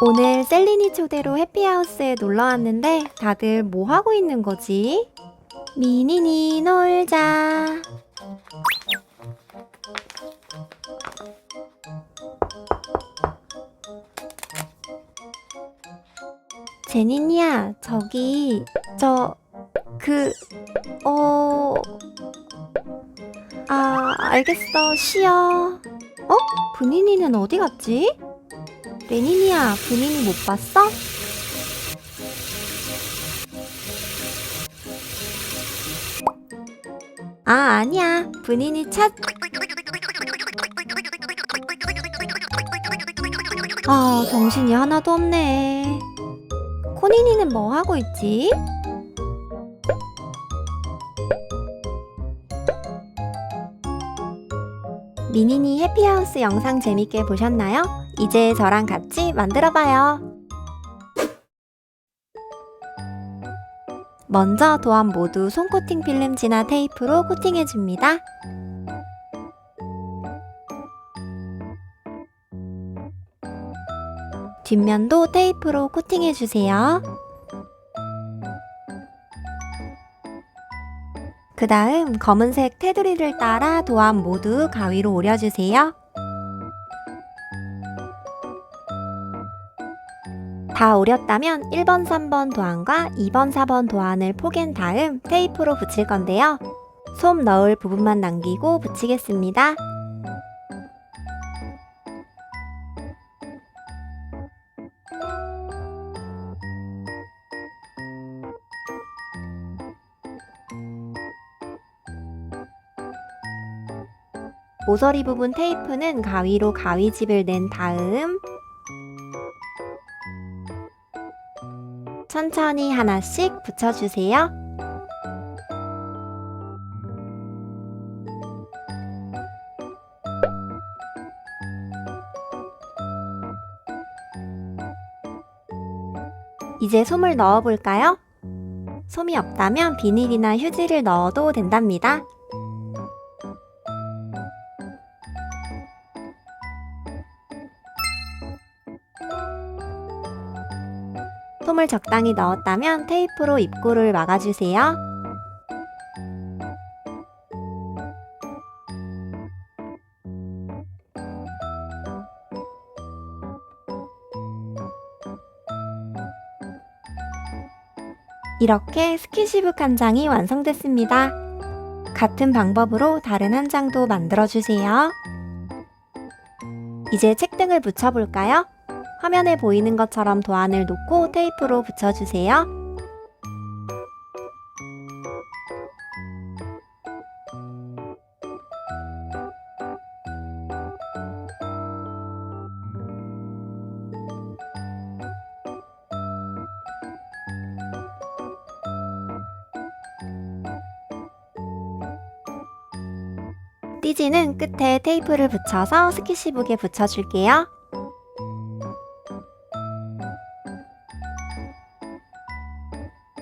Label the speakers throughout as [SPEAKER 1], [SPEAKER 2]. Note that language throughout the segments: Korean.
[SPEAKER 1] 오늘 셀린이 초대로 해피하우스에 놀러 왔는데 다들 뭐 하고 있는 거지? 미니니 놀자. 제니니야, 저기 저 그 어... 아, 알겠어. 쉬어. 어? 분인이는 어디 갔지? 레니니야, 분인이 못 봤어? 아, 아니야. 분인이 찾... 아, 정신이 하나도 없네. 코니니는 뭐 하고 있지? 미니니 해피하우스 영상 재밌게 보셨나요? 이제 저랑 같이 만들어봐요. 먼저 도안 모두 손코팅 필름지나 테이프로 코팅해줍니다. 뒷면도 테이프로 코팅해주세요. 그 다음 검은색 테두리를 따라 도안 모두 가위로 오려주세요. 다 오렸다면 1번, 3번 도안과 2번, 4번 도안을 포갠 다음 테이프로 붙일 건데요. 솜 넣을 부분만 남기고 붙이겠습니다. 모서리 부분 테이프는 가위로 가위집을 낸 다음 천천히 하나씩 붙여주세요. 이제 솜을 넣어볼까요? 솜이 없다면 비닐이나 휴지를 넣어도 된답니다. 솜을 적당히 넣었다면 테이프로 입구를 막아주세요. 이렇게 스키시북 한 장이 완성됐습니다. 같은 방법으로 다른 한 장도 만들어주세요. 이제 책등을 붙여볼까요? 화면에 보이는 것처럼 도안을 놓고 테이프로 붙여주세요. 띠지는 끝에 테이프를 붙여서 스키시북에 붙여줄게요.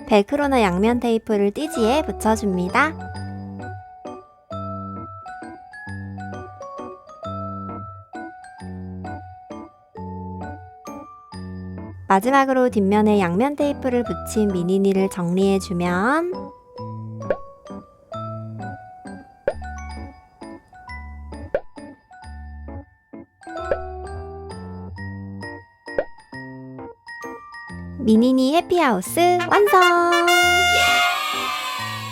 [SPEAKER 1] 벨크로나 양면 테이프를 띠지에 붙여줍니다. 마지막으로 뒷면에 양면 테이프를 붙인 미니니를 정리해주면 미니니 해피하우스 완성!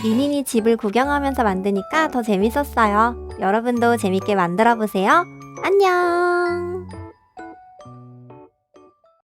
[SPEAKER 1] 미니니 집을 구경하면서 만드니까 더 재밌었어요. 여러분도 재밌게 만들어 보세요. 안녕!